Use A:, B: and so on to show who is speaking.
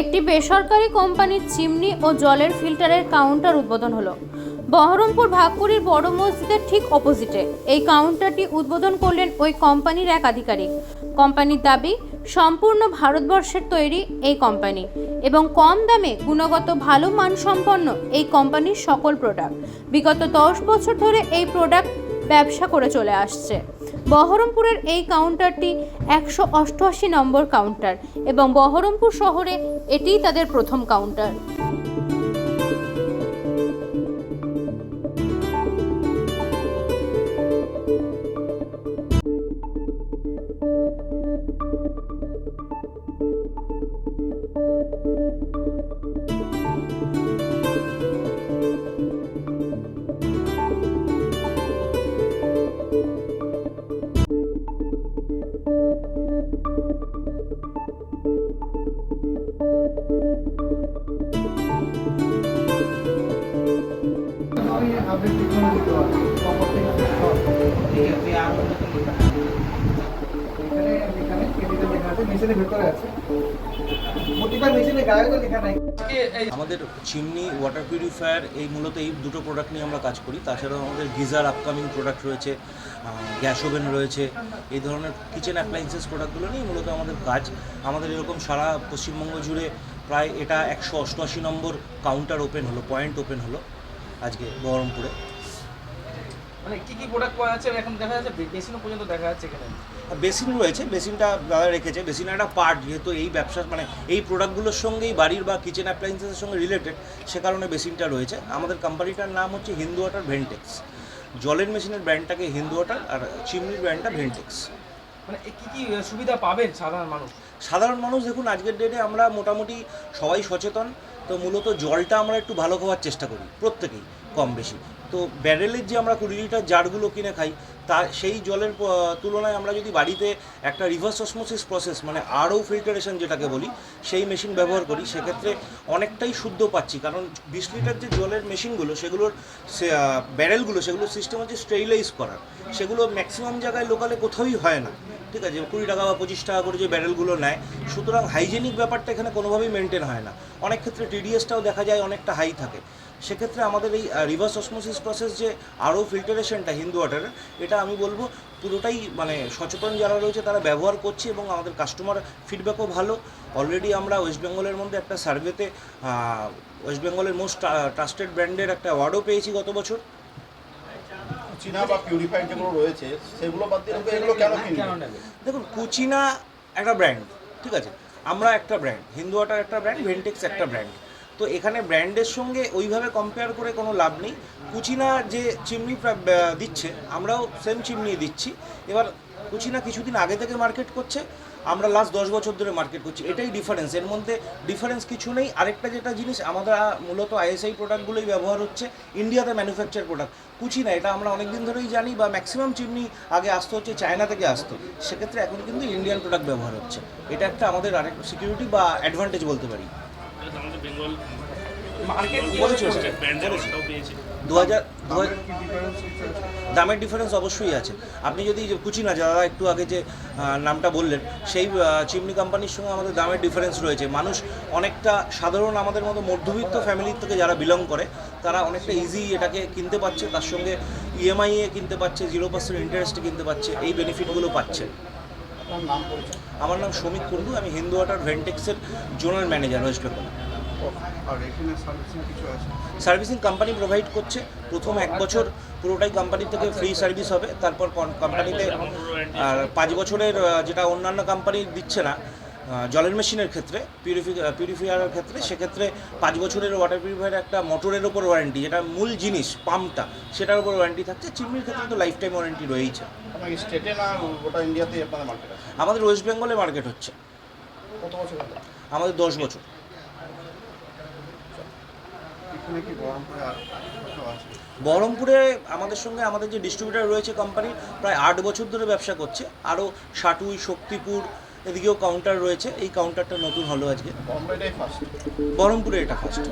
A: একটি বেসরকারি কোম্পানির চিমনি ও জলের ফিল্টারের কাউন্টার উদ্বোধন হলো। বহরমপুর ভাগপুরীর বড় মসজিদের ঠিক অপোজিটে এই কাউন্টারটি উদ্বোধন করলেন ওই কোম্পানির এক আধিকারিক। কোম্পানির দাবি, সম্পূর্ণ ভারতবর্ষের তৈরি এই কোম্পানি এবং কম দামে গুণগত ভালো মানসম্পন্ন এই কোম্পানির সকল প্রোডাক্ট বিগত দশ বছর ধরে এই প্রোডাক্ট ব্যবসা করে চলে আসছে। বহরমপুরের এই কাউন্টারটি একশো অষ্টআশি নম্বর কাউন্টার এবং বহরমপুর শহরে এটিই তাদের প্রথম কাউন্টার
B: আমাদের চিমনি ওয়াটার পিউরিফায়ার এই মূলত এই দুটো প্রোডাক্ট নিয়ে আমরা কাজ করি। তাছাড়াও আমাদের গিজার আপকামিং প্রোডাক্ট রয়েছে গ্যাস ওভেন রয়েছে, এই ধরনের কিচেন অ্যাপ্লায়েন্সেস প্রোডাক্টগুলো নিয়ে মূলত আমাদের কাজ। আমাদের এরকম সারা পশ্চিমবঙ্গ জুড়ে প্রায় এটা একশো অষ্টআশি নম্বর কাউন্টার ওপেন হলো পয়েন্ট ওপেন হলো আজকে বহরমপুরে।
C: মানে কি কি প্রোডাক্ট পাওয়া যাচ্ছে? এখন দেখা যাচ্ছে বেসিনও পর্যন্ত দেখা যাচ্ছে এখানে
B: বেসিন রয়েছে বেসিনটা দাদা রেখেছে। বেসিন একটা পার্ট যেহেতু এই ব্যবসা মানে এই প্রোডাক্টগুলোর সঙ্গেই বাড়ির বা কিচেন অ্যাপ্লায়েন্সেসের সঙ্গে রিলেটেড সে কারণে বেসিনটা রয়েছে। আমাদের কোম্পানিটার নাম হচ্ছে হিন্দু ওয়াটার ভেন্টেক্স জলের মেশিনের ব্র্যান্ডটাকে হিন্দু ওয়াটার আর চিমনির ব্র্যান্ডটা ভেন্টেক্স
C: মানে কি কি সুবিধা পাবেন সাধারণ মানুষ?
B: সাধারণ মানুষ দেখুন, আজকের ডেটে আমরা মোটামুটি সবাই সচেতন। তো মূলত জলটা আমরা একটু ভালো খাওয়ার চেষ্টা করি, প্রত্যেকেই কম বেশি। তো ব্যারেলের যে আমরা কুড়ি লিটার জারগুলো কিনে খাই, তা সেই জলের তুলনায় আমরা যদি বাড়িতে একটা রিভার্স অসমোসিস প্রসেস মানে আরও ফিল্টারেশন যেটাকে বলি, সেই মেশিন ব্যবহার করি, সেক্ষেত্রে অনেকটাই শুদ্ধ পাচ্ছি। কারণ বিশ লিটার যে জলের মেশিনগুলো, সেগুলোর ব্যারেলগুলো, সেগুলোর সিস্টেম হচ্ছে স্টেরিলাইজ করার সেগুলো ম্যাক্সিমাম জায়গায় লোকালে কোথাওই হয় না। ঠিক আছে, কুড়ি টাকা বা পঁচিশ টাকা করে যে ব্যারেলগুলো নেয়, সুতরাং হাইজেনিক ব্যাপারটা এখানে কোনোভাবেই মেনটেন হয় না। অনেক ক্ষেত্রে টিডিএসটাও দেখা যায় অনেকটা হাই থাকে। সেক্ষেত্রে আমাদের এই রিভার্স অসমোসিস প্রসেস যে আরও ফিল্টারেশনটা হিন্দু ওয়াটারের এটা আমি বলব পুরোটাই মানে সচেতন যারা রয়েছে তারা ব্যবহার করছে এবং আমাদের কাস্টমার ফিডব্যাকও ভালো। অলরেডি আমরা ওয়েস্ট বেঙ্গলের মধ্যে একটা সার্ভেতে ওয়েস্ট বেঙ্গলের মোস্ট ট্রাস্টেড ব্র্যান্ডের একটা অ্যাওয়ার্ডও পেয়েছি গত বছর।
D: চীনা বা পিউরিফাইড যেগুলো রয়েছে সেগুলো বাদ দিয়ে এগুলো কেন
C: কেন
D: কিনবে
B: দেখুন কুচিনা একটা ব্র্যান্ড ঠিক আছে? আমরা একটা ব্র্যান্ড হিন্দু ওয়াটার একটা ব্র্যান্ড ভেন্টেক্স একটা ব্র্যান্ড তো এখানে ব্র্যান্ডের সঙ্গে ওইভাবে কম্পেয়ার করে কোনো লাভ নেই। কুচিনা যে চিমনি দিচ্ছে আমরাও সেম চিমনি দিচ্ছি। এবার কুচিনা কিছুদিন আগে থেকে মার্কেট করছে, আমরা লাস্ট দশ বছর ধরে মার্কেট করছি। এটাই ডিফারেন্স এর মধ্যে ডিফারেন্স কিছু নেই। আরেকটা যেটা জিনিস, আমাদের মূলত আইএসআই প্রোডাক্টগুলোই ব্যবহার হচ্ছে ইন্ডিয়াতে ম্যানুফ্যাকচার প্রোডাক্ট কুচি না, এটা আমরা অনেকদিন ধরেই জানি বা ম্যাক্সিমাম চিমনি আগে আসতো হচ্ছে চায়না থেকে আসতো। সেক্ষেত্রে এখন কিন্তু ইন্ডিয়ান প্রোডাক্ট ব্যবহার হচ্ছে। এটা একটা আমাদের আরেক সিকিউরিটি বা অ্যাডভান্টেজ বলতে পারি।
C: মার্কেট
B: বলেছি দু হাজার দু হাজার দামের ডিফারেন্স অবশ্যই আছে। আপনি যদি কুচিনা যারা একটু আগে যে নামটা বললেন সেই চিমনি কোম্পানির সঙ্গে আমাদের দামের ডিফারেন্স রয়েছে। মানুষ অনেকটা সাধারণ আমাদের মতো মধ্যবিত্ত ফ্যামিলির থেকে যারা বিলং করে তারা অনেকটা ইজি এটাকে কিনতে পারছে তার সঙ্গে ইএমআই এ কিনতে পারছে জিরো পার্সেন্ট ইন্টারেস্টে কিনতে পারছে এই বেনিফিটগুলো পাচ্ছে। আমার নাম শ্রমিক কুন্ডু আমি হিন্দু ওয়াটার ভেন্টেক্সের জোনাল ম্যানেজার ওয়েস্ট বেঙ্গল
E: আর এখানে সার্ভিসিং কিছু আছে
B: সার্ভিসিং কোম্পানি প্রোভাইড করছে। প্রথম এক বছর পুরোটাই কোম্পানি থেকে ফ্রি সার্ভিস হবে। তারপর কোম্পানিতে আর পাঁচ বছরের যেটা অন্যান্য কোম্পানি দিচ্ছে না জলের মেশিনের ক্ষেত্রে পিউরিফি পিউরিফায়ারের ক্ষেত্রে সেক্ষেত্রে পাঁচ বছরের ওয়াটার পিউরিফায়ার একটা মোটরের ওপর ওয়ারেন্টি যেটা মূল জিনিস পাম্পটা সেটার উপর ওয়ারেন্টি থাকছে। চিমনির ক্ষেত্রে তো লাইফ টাইম ওয়ারেন্টি
D: স্টেটে না গোটা আছে?
B: আমাদের ওয়েস্ট বেঙ্গলে মার্কেট হচ্ছে।
D: কত বছর
B: আমাদের দশ বছর।
E: বহরমপুরে
B: আমাদের সঙ্গে আমাদের যে ডিস্ট্রিবিউটার রয়েছে কোম্পানি প্রায় আট বছর ধরে ব্যবসা করছে। আরও সাটুই শক্তিপুর এদিকেও কাউন্টার রয়েছে। এই কাউন্টারটা নতুন হলো আজকে। বহরমপুরে এটা ফার্স্ট